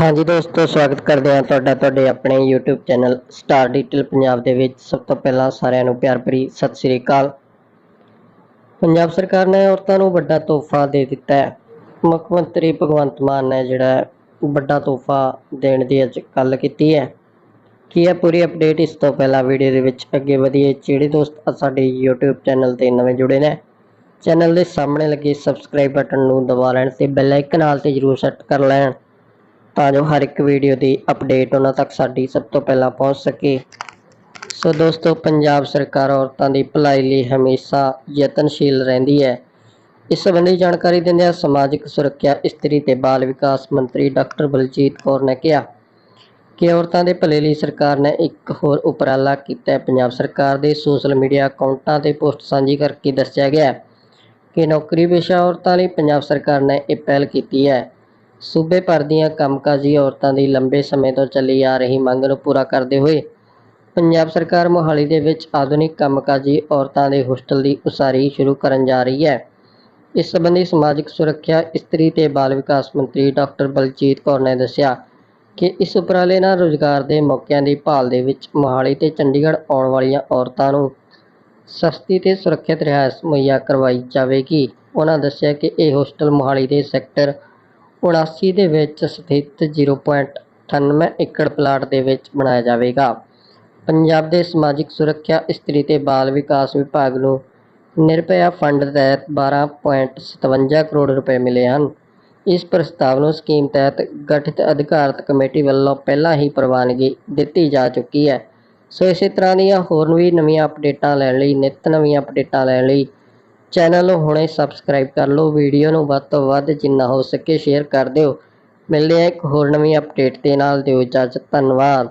ਹਾਂਜੀ ਦੋਸਤੋ, ਸਵਾਗਤ ਕਰਦੇ ਹਾਂ ਤੁਹਾਡਾ, ਤੁਹਾਡੇ ਆਪਣੇ YouTube channel star detail Punjab ਦੇ ਵਿੱਚ। ਸਭ ਤੋਂ ਪਹਿਲਾਂ ਸਾਰਿਆਂ ਨੂੰ ਪਿਆਰ ਭਰੀ ਸਤਿ ਸ੍ਰੀ ਅਕਾਲ। ਪੰਜਾਬ ਸਰਕਾਰ ਨੇ ਔਰਤਾਂ ਨੂੰ ਵੱਡਾ ਤੋਹਫਾ ਦੇ ਦਿੱਤਾ ਹੈ। ਮੁੱਖ ਮੰਤਰੀ ਭਗਵੰਤ ਮਾਨ ਨੇ ਜਿਹੜਾ ਵੱਡਾ ਤੋਹਫਾ ਦੇਣ ਦੀ ਅੱਜ ਗੱਲ ਕੀਤੀ ਹੈ। ਕੀ ਹੈ ਪੂਰੀ ਅਪਡੇਟ ਇਸ ਤੋਂ ਪਹਿਲਾਂ ਵੀਡੀਓ ਦੇ ਵਿੱਚ ਅੱਗੇ ਵਧੀਏ। ਜਿਹੜੇ ਦੋਸਤ ਸਾਡੇ YouTube ਚੈਨਲ ਤੇ ਨਵੇਂ ਜੁੜੇ ਨੇ, ਚੈਨਲ ਦੇ ਸਾਹਮਣੇ ਲੱਗੇ ਸਬਸਕ੍ਰਾਈਬ ਬਟਨ ਨੂੰ ਦਬਾ ਲੈਣ ਤੇ ਬੈਲ ਆਈਕਨ ਨਾਲ ਤੇ ਜਰੂਰ ਸੈੱਟ ਕਰ ਲੈਣ। ਤਾਂ ਜੋ ਹਰ ਇੱਕ ਵੀਡੀਓ ਦੀ ਅਪਡੇਟ ਉਹਨਾਂ ਤੱਕ ਸਾਡੀ ਸਭ ਤੋਂ ਪਹਿਲਾਂ ਪਹੁੰਚ ਸਕੇ। ਸੋ ਦੋਸਤੋ, ਪੰਜਾਬ ਸਰਕਾਰ ਔਰਤਾਂ ਦੀ ਭਲਾਈ ਲਈ ਹਮੇਸ਼ਾ ਯਤਨਸ਼ੀਲ ਰਹਿੰਦੀ ਹੈ। ਇਸ ਸੰਬੰਧੀ ਜਾਣਕਾਰੀ ਦਿੰਦਿਆਂ ਸਮਾਜਿਕ ਸੁਰੱਖਿਆ ਇਸਤਰੀ ਤੇ ਬਾਲ ਵਿਕਾਸ ਮੰਤਰੀ ਡਾਕਟਰ ਬਲਜੀਤ ਕੌਰ ਨੇ ਕਿਹਾ ਕਿ ਔਰਤਾਂ ਦੇ ਭਲੇ ਲਈ ਸਰਕਾਰ ਨੇ ਇੱਕ ਹੋਰ ਉਪਰਾਲਾ ਕੀਤਾ ਹੈ। ਪੰਜਾਬ ਸਰਕਾਰ ਦੇ ਸੋਸ਼ਲ ਮੀਡੀਆ ਅਕਾਊਂਟਾਂ ਤੇ ਪੋਸਟ ਸਾਂਝੀ ਕਰਕੇ ਦੱਸਿਆ ਗਿਆ ਕਿ ਨੌਕਰੀ ਪੇਸ਼ਾ ਔਰਤਾਂ ਲਈ ਪੰਜਾਬ ਸਰਕਾਰ ਨੇ ਇਹ ਪਹਿਲ ਕੀਤੀ ਹੈ। ਸੂਬੇ ਭਰ ਦੀਆਂ ਕੰਮਕਾਜੀ ਔਰਤਾਂ ਦੀ ਲੰਬੇ ਸਮੇਂ ਤੋਂ ਚੱਲੀ ਆ ਰਹੀ ਮੰਗ ਨੂੰ ਪੂਰਾ ਕਰਦੇ ਹੋਏ ਪੰਜਾਬ ਸਰਕਾਰ ਮੋਹਾਲੀ ਦੇ ਵਿੱਚ ਆਧੁਨਿਕ ਕੰਮਕਾਜੀ ਔਰਤਾਂ ਦੇ ਹੋਸਟਲ ਦੀ ਉਸਾਰੀ ਸ਼ੁਰੂ ਕਰਨ ਜਾ ਰਹੀ ਹੈ। ਇਸ ਸੰਬੰਧੀ ਸਮਾਜਿਕ ਸੁਰੱਖਿਆ ਇਸਤਰੀ ਤੇ ਬਾਲ ਵਿਕਾਸ ਮੰਤਰੀ ਡਾਕਟਰ ਬਲਜੀਤ ਕੌਰ ਨੇ ਦੱਸਿਆ ਕਿ ਇਸ ਉਪਰਾਲੇ ਨਾਲ ਰੁਜ਼ਗਾਰ ਦੇ ਮੌਕਿਆਂ ਦੀ ਭਾਲ ਦੇ ਵਿੱਚ ਮੋਹਾਲੀ ਤੇ ਚੰਡੀਗੜ੍ਹ ਆਉਣ ਵਾਲੀਆਂ ਔਰਤਾਂ ਨੂੰ ਸਸਤੀ ਤੇ ਸੁਰੱਖਿਅਤ ਰਿਹਾਇਸ਼ ਮੁਹੱਈਆ ਕਰਵਾਈ ਜਾਵੇਗੀ। ਉਹਨਾਂ ਦੱਸਿਆ ਕਿ ਇਹ ਹੋਸਟਲ ਮੋਹਾਲੀ ਦੇ ਸੈਕਟਰ 79 ਦੇ ਵਿੱਚ ਸਥਿਤ 0.98 ਏਕੜ ਪਲਾਟ ਦੇ ਵਿੱਚ ਬਣਾਇਆ ਜਾਵੇਗਾ। ਪੰਜਾਬ ਦੇ ਸਮਾਜਿਕ ਸੁਰੱਖਿਆ, ਇਸਤਰੀ ਤੇ ਬਾਲ ਵਿਕਾਸ ਵਿਭਾਗ ਨੂੰ ਨਿਰਭਇਆ ਫੰਡ ਤਹਿਤ 12.57 ਕਰੋੜ ਰੁਪਏ ਮਿਲੇ ਹਨ। ਇਸ ਪ੍ਰਸਤਾਵ ਨੂੰ ਸਕੀਮ ਤਹਿਤ ਗਠਿਤ ਅਧਿਕਾਰਤ ਕਮੇਟੀ ਵੱਲੋਂ ਪਹਿਲਾਂ ਹੀ ਪ੍ਰਵਾਨਗੀ ਦਿੱਤੀ ਜਾ ਚੁੱਕੀ ਹੈ। ਸੋ ਇਸੇ ਤਰ੍ਹਾਂ ਦੀਆਂ ਹੋਰ ਵੀ ਨਵੀਆਂ ਅਪਡੇਟਾਂ ਲੈਣ ਲਈ, ਨਿੱਤ ਨਵੀਆਂ ਅਪਡੇਟਾਂ ਲੈਣ ਲਈ ਚੈਨਲ ਨੂੰ ਹੁਣੇ ਸਬਸਕ੍ਰਾਈਬ ਕਰ ਲਓ, ਵੀਡੀਓ ਨੂੰ ਵੱਧ ਤੋਂ ਵੱਧ ਜਿੰਨਾ ਹੋ ਸਕੇ ਸ਼ੇਅਰ ਕਰ ਦਿਓ। ਮਿਲਦੇ ਹਾਂ ਇੱਕ ਹੋਰ ਨਵੀਂ ਅਪਡੇਟ ਦੇ ਨਾਲ, ਦਿਓ ਇਜਾਜ਼ਤ, ਧੰਨਵਾਦ।